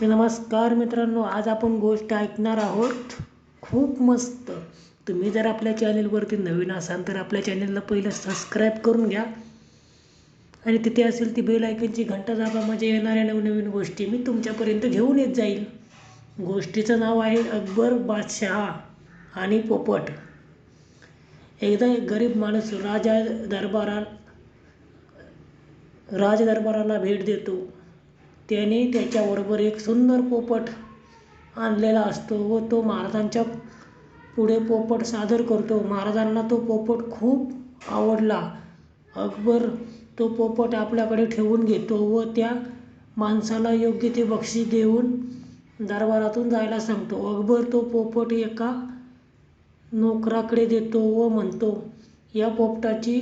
तर नमस्कार मित्रांनो आज आपण गोष्ट ऐकणार आहोत. खूप मस्त. तुम्ही जर आपल्या चॅनेलवरती नवीन असाल तर आपल्या चॅनेलला पहिलं सबस्क्राईब करून घ्या. आणि तिथे असेल ती बेल आयकनची घंटा दाबा म्हणजे येणाऱ्या नवनवीन गोष्टी मी तुमच्यापर्यंत घेऊन येत जाईल. गोष्टीचं नाव आहे अकबर बादशहा आणि पोपट. एकदा एक गरीब माणूस राजा दरबारात राजदरबाराला भेट देतो. त्याने त्याच्याबरोबर एक सुंदर पोपट आणलेला असतो व तो महाराजांच्या पुढे पोपट सादर करतो. महाराजांना तो पोपट खूप आवडला. अकबर तो पोपट आपल्याकडे ठेवून घेतो व त्या माणसाला योग्य ते बक्षीस देऊन दरबारातून जायला सांगतो. अकबर तो पोपट एका नोकराकडे देतो व म्हणतो या पोपटाची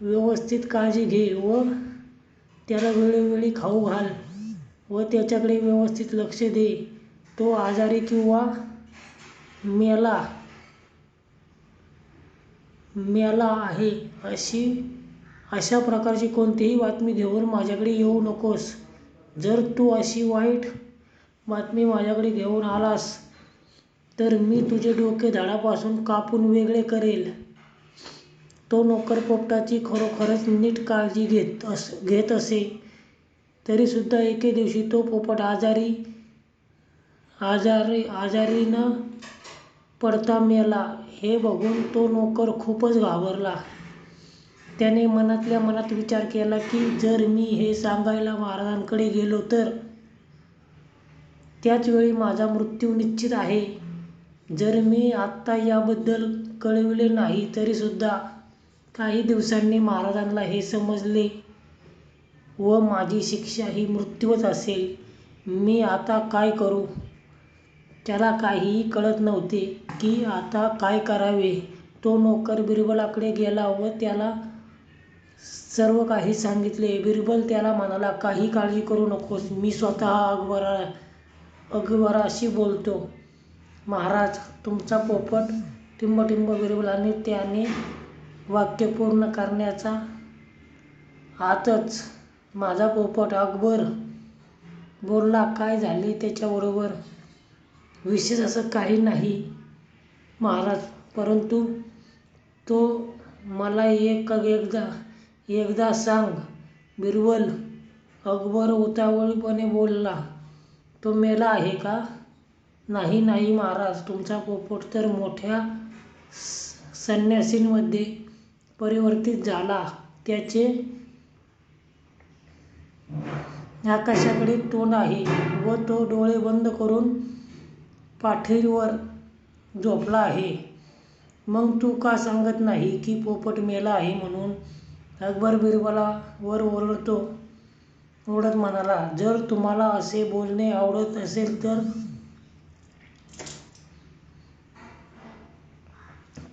व्यवस्थित काळजी घे व त्याला वेळोवेळी खाऊ घाल. व त्याच्याकडे व्यवस्थित लक्ष दे. तो आजारी किंवा मेला मेला आहे अशी अशा प्रकारची कोणतीही बातमी घेऊन माझ्याकडे येऊ नकोस. जर तू अशी वाईट बातमी माझ्याकडे घेऊन आलास तर मी तुझे डोके झाडापासून कापून वेगळे करेल. तो नोकर पोपटाची खरोखरच नीट काळजी घेत अस घेत असे. तरीसुद्धा एके दिवशी तो पोपट आजारी आजारी आजारी न पडता मेला. हे बघून तो नोकर खूपच घाबरला. त्याने मनातल्या मनात विचार केला की जर मी हे सांगायला महाराजांकडे गेलो तर? त्याच वेळी माझा मृत्यू निश्चित आहे. जर मी आत्ता याबद्दल कळविले नाही तरीसुद्धा काही दिवसांनी महाराजांना हे समजले. व माझी शिक्षा ही मृत्यूच असेल. मी आता काय करू? त्याला काहीही कळत नव्हते की आता काय करावे. तो नोकर बिरबलाकडे गेला व त्याला सर्व काही सांगितले. बिरबल त्याला म्हणाला काही काळजी करू नकोस. मी स्वतः अकबरा अकबराशी बोलतो. महाराज तुमचा पोपट टिंबटिंब बिरबलाने त्याने वाक्य पूर्ण करण्याचा आतच माझा पोपट अकबर बोलला काय झाले त्याच्याबरोबर? विशेष असं काही नाही महाराज. परंतु तो मला एक एकदा एकदा सांग. बिरबल अकबर उतावळीपणे बोलला तो मेला आहे का? नाही नाही महाराज. तुमचा पोपट तर मोठ्या संन्यासींमध्ये परिवर्तित झाला. त्याचे आकाशाकडे तोंड आहे व तो डोळे बंद करून पाठीवर झोपला आहे. मग तू का सांगत नाही की पोपट मेला आहे म्हणून? अकबर बिरबला वर ओरडतो ओरडत म्हणाला जर तुम्हाला असे बोलणे आवडत असेल तर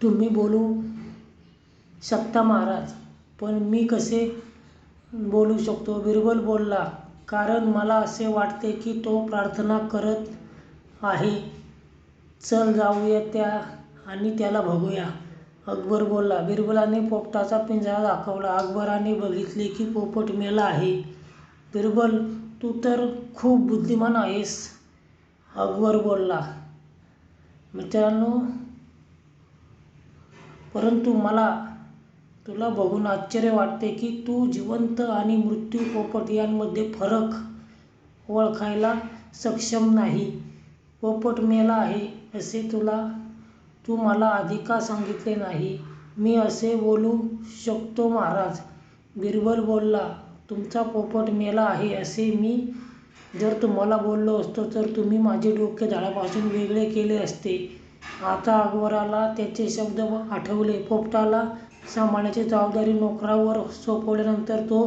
तुम्ही बोलू शकता महाराज पण मी कसे बोलू शकतो? बिरबल बोलला कारण मला असे वाटते की तो प्रार्थना करत आहे. चल जाऊया त्या आणि त्याला बघूया. अकबर बोलला बिरबलाने पोपटाचा पिंजरा दाखवला. अकबराने बघितले की पोपट मेला आहे. बिरबल तू तर खूप बुद्धिमान आहेस. अकबर बोलला मित्रांनो परंतु मला तुला बघून आश्चर्य वाटते की तू जिवंत आणि मृत्यू पोपट यांमध्ये फरक ओळखायला सक्षम नाही. पोपट मेला आहे असे तुला तू मला आधी का सांगितले नाही? मी असे बोलू शकतो महाराज. बिरबल बोलला तुमचा पोपट मेला आहे असे मी जर तुम्हाला बोललो असतो तर तुम्ही माझे डोके झाडापासून वेगळे केले असते. आता अकबराला त्याचे शब्द आठवले. पोपटाला सांभाळण्याची जबाबदारी नोकरावर सोपवल्यानंतर तो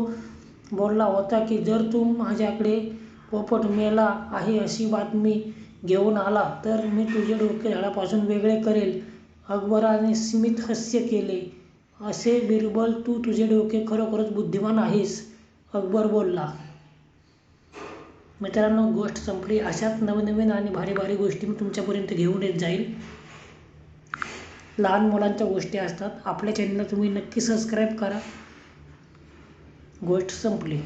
बोलला होता की जर तू माझ्याकडे पोपट मेला आहे अशी बातमी घेऊन आला तर मी तुझे डोके झाडापासून वेगळे करेल अकबराने स्मित हास्य केले. असे बिरबल तू तुझे डोके खरोखरच बुद्धिमान आहेस अकबर बोलला. मित्रांनो गोष्ट संपली. अशाच नवनवीन आणि भारी भारी गोष्टी मी तुमच्यापर्यंत घेऊन येत जाईल लहान मुलांच्या गोष्टी असतात. आपल्या चॅनलला तुम्ही नक्की सबस्क्राईब करा. गोष्ट संपली.